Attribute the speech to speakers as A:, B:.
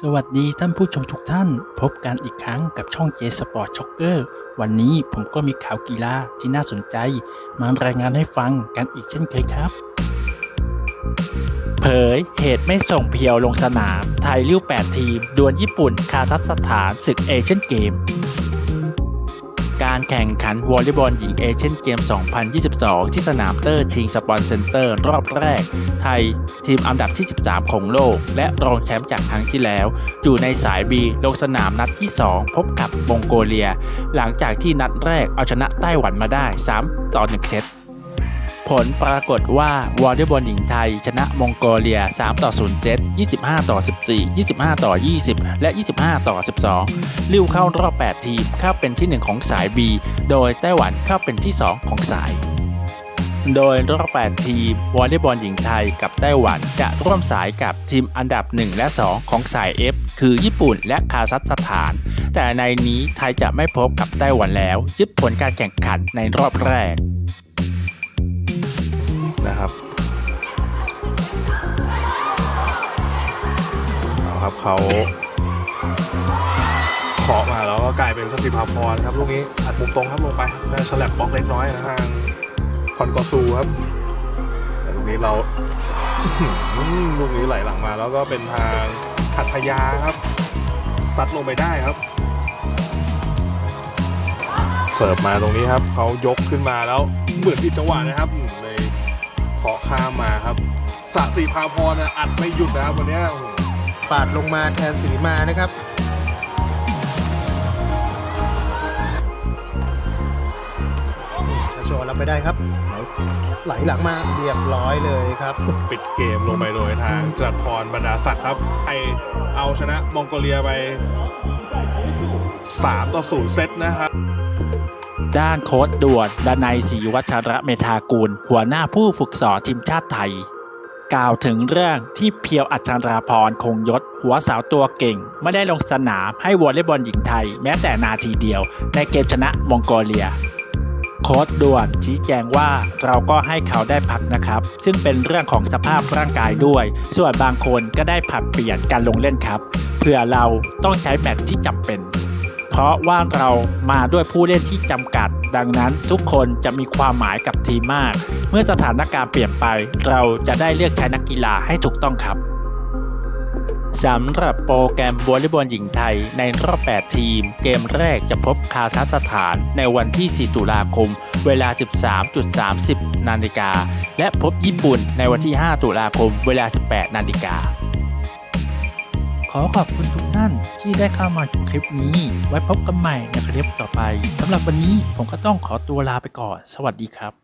A: สวัสดีท่านผู้ชมทุกท่าน พบกันอีกครั้งกับช่อง J Sport Shocker วันนี้ผมก็มีข่าวกีฬาที่น่าสนใจ มารายงานให้ฟังกันอีกเช่นเคยครับ
B: เผยเหตุไม่ส่งเพียวลงสนาม ไทยลิ้ว8 ทีม ดวลญี่ปุ่น คาซัคสถานศึกเอเชียนเกม การแข่งขันวอลเลย์บอลหญิงเอเชียนเกม 2022 ที่สนามเตอร์ชิงสปอนเซนเตอร์รอบแรก ไทยทีมอันดับที่ 13 ของโลก และรองแชมป์จากครั้งที่แล้ว อยู่ในสาย B ลงสนามนัดที่ 2 พบกับมองโกเลีย หลังจากที่นัดแรกเอาชนะไต้หวันมาได้ 3 ต่อ 1 เซต ผลปรากฏว่าวอลเลย์บอลหญิงไทย ชนะมองโกเลีย 3 ต่อ 0 เซต 25 ต่อ 14 25 ต่อ 20 และ 25 ต่อ 12 ลิ้วเข้ารอบ 8 ทีมเข้าเป็นที่ 1 ของสาย B โดยไต้หวันเข้าเป็นที่ 2 ของสาย โดยรอบ 8 ทีมวอลเลย์บอลหญิงไทยกับไต้หวันจะร่วมสายกับทีมอันดับ 1 และ 2 ของสาย F คือญี่ปุ่นและคาซัคสถาน แต่ในนี้ไทยจะไม่พบกับไต้หวันแล้ว ยึดผลการแข่งขันในรอบแรก
C: นะครับเอาครับเขาเคาะมาแล้วก็กลายเป็นสติภาพรครับลูกนี้อัดมุมตรงครับลงไปได้ฉลับบล็อกเล็กน้อยนะทางคอนกอซูครับแต่ลูกนี้เราลูกนี้ไหลหลังมา แล้วก็เป็นทางหัตถยาครับซัดลงไปได้ครับ เสิร์ฟมาตรงนี้ครับเขายกขึ้นมาแล้วเหมือนผิดจังหวะนะครับเลย เคาะข้ามมาครับสะสีพาพรน่ะอัดไม่หยุดนะครับวันเนี้ยโอ้โห
D: ปาดลงมาแทนสิริมานะครับ ชาโชว์รับไปได้ครับไหลไหลหลังมาเรียบร้อยเลยครับ
C: ปิดเกมลงไปโดยทางจรัสพรบรรดาศักดิ์ครับไอเอาชนะมองโกเลียไป 3 ต่อ 0 เซตนะครับ
B: ด้านโค้ชด่วนดนัยศรีวัชระเมธากุลหัวหน้าผู้ฝึกสอนทีมชาติไทย กล่าวถึงเรื่องที่เพียวอัชราพรคงยศ หัวสาวตัวเก่ง ไม่ได้ลงสนามให้วอลเลย์บอลหญิงไทย แม้แต่นาทีเดียว ในเกมชนะมองโกเลียโค้ชด่วนชี้แจงว่าเราก็ให้เขาได้พักนะครับ ซึ่งเป็นเรื่องของสภาพร่างกายด้วย ส่วนบางคนก็ได้ผัดเปลี่ยนการลงเล่นครับ เพื่อเราต้องใช้แมตช์ที่จำเป็น เพราะว่าเรามาด้วยผู้เล่นที่จำกัด ดังนั้นทุกคนจะมีความหมายกับทีมมาก เมื่อสถานการณ์เปลี่ยนไป เราจะได้เลือกใช้นักกีฬาให้ถูกต้องครับสำหรับโปรแกรมวอลเลย์บอลหญิงไทยในรอบ 8 ทีม เกมแรกจะพบคาซัคสถานในวันที่ 4 ตุลาคม เวลา 13.30 นาฬิกา และพบญี่ปุ่นในวันที่ 5 ตุลาคม เวลา 18 นาฬิกา
A: ขอขอบคุณทุกท่านที่ได้เข้ามาชมคลิปนี้ ไว้พบกันใหม่ในคลิปต่อไปสำหรับวันนี้ผมก็ต้องขอตัวลาไปก่อน สวัสดีครับ